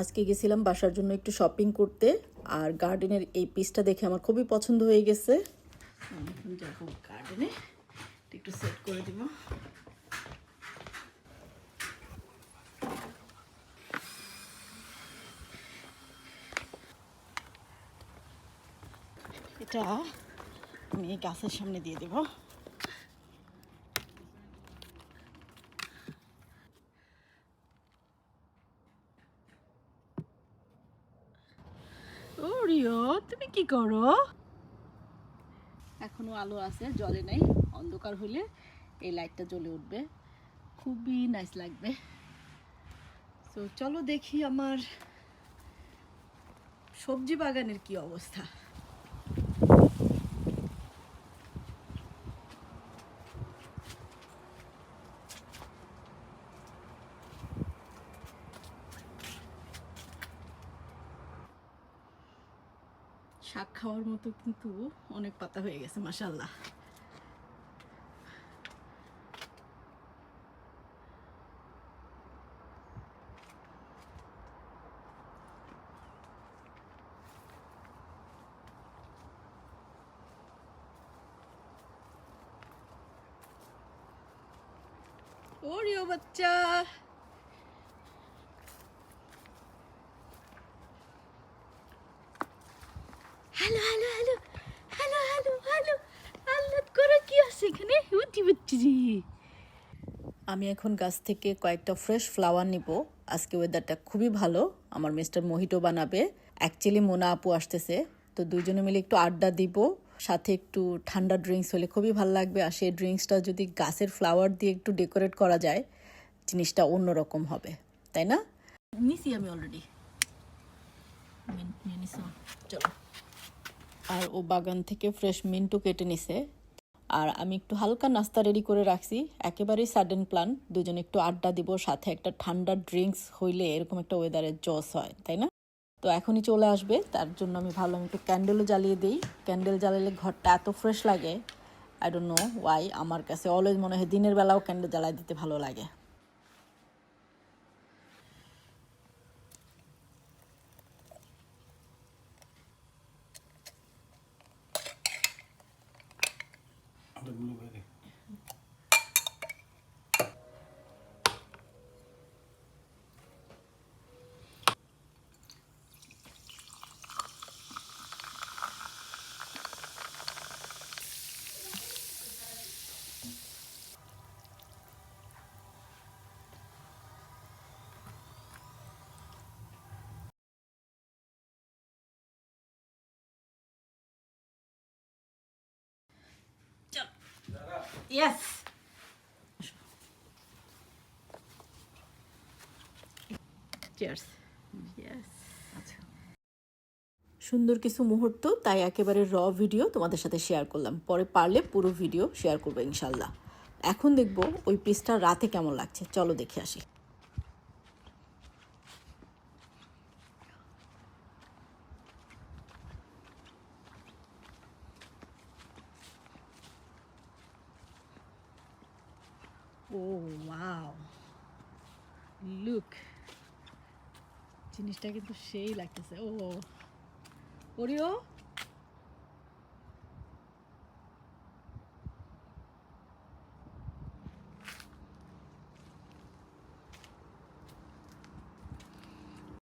আজকে গেছিলাম বাসার জন্য একটু শপিং করতে, আর গার্ডেনের এই পিসটা দেখে আমার খুবই পছন্দ হয়ে গেছে। গার্ডেনে একটু সেট করে দিব। এটা আমি গাছের সামনে দিয়ে দেবো। রিও, তুমি কি করো? এখনও আলো আছে, জলে নেই, অন্ধকার হলে এই লাইটটা জ্বলে উঠবে। খুবই নাইস লাগবে। তো চলো দেখি আমার সবজি বাগানের কি অবস্থা। শাক খাওয়ার মতো কিন্তু অনেক পাতা হয়ে গেছে মাসাল্লাহ ওরিও বাচ্চা! Hello hello hello hello hello hello আল্লাহ করে কি আছে এখানে? উঠি আমি এখন গাছ থেকে কয়েকটা ফ্রেশ ফ্লাওয়ার নিব। আজকে ওয়েদারটা খুবই ভালো। আমার মিস্টার মোহিটো বানাবে। অ্যাকচুয়ালি মোনা আপু আসতেছে। তো দুজনে মিলে একটু আড্ডা দিব। সাথে একটু ঠান্ডা ড্রিঙ্কস হলে খুবই ভালো লাগবে। আর সেই ড্রিঙ্কসটা যদি গাছের ফ্লাওয়ার দিয়ে একটু ডেকোরেট করা যায় জিনিসটা অন্যরকম হবে। তাই না? নিছি আমি অলরেডি চলো। আর ও বাগান থেকে ফ্রেশ মিন্টু কেটে নিছে। আর আমি একটু হালকা নাস্তা রেডি করে রাখছি। একেবারেই সাডেন প্ল্যান দুজনে একটু আড্ডা দিব, সাথে একটা ঠান্ডা ড্রিঙ্কস হইলে এরকম একটা ওয়েদারের জস হয়, তাই না? তো এখনই চলে আসবে, তার জন্য আমি ভাবলাম একটু ক্যান্ডেলও জ্বালিয়ে দিই। ক্যান্ডেল জ্বালালে ঘরটা এত ফ্রেশ লাগে। আই ডোন্ট নো ওয়াই আমার কাছে অলওয়েজ মনে হয় দিনের বেলাও ক্যান্ডেল জ্বালাই দিতে ভালো লাগে। ইয়েস চিয়ার্স ইয়েস আচ্ছা সুন্দর কিছু মুহূর্ত তাই একেবারে র ভিডিও তোমাদের সাথে শেয়ার করলাম। পরে পারলে পুরো ভিডিও শেয়ার করব ইনশাল্লাহ এখন দেখব ওই পিসটা রাতে কেমন লাগছে। চলো দেখে আসি। ও ওয়াও লুক জিনিসটা কিন্তু সেই লাগতেছে। ও ওরিও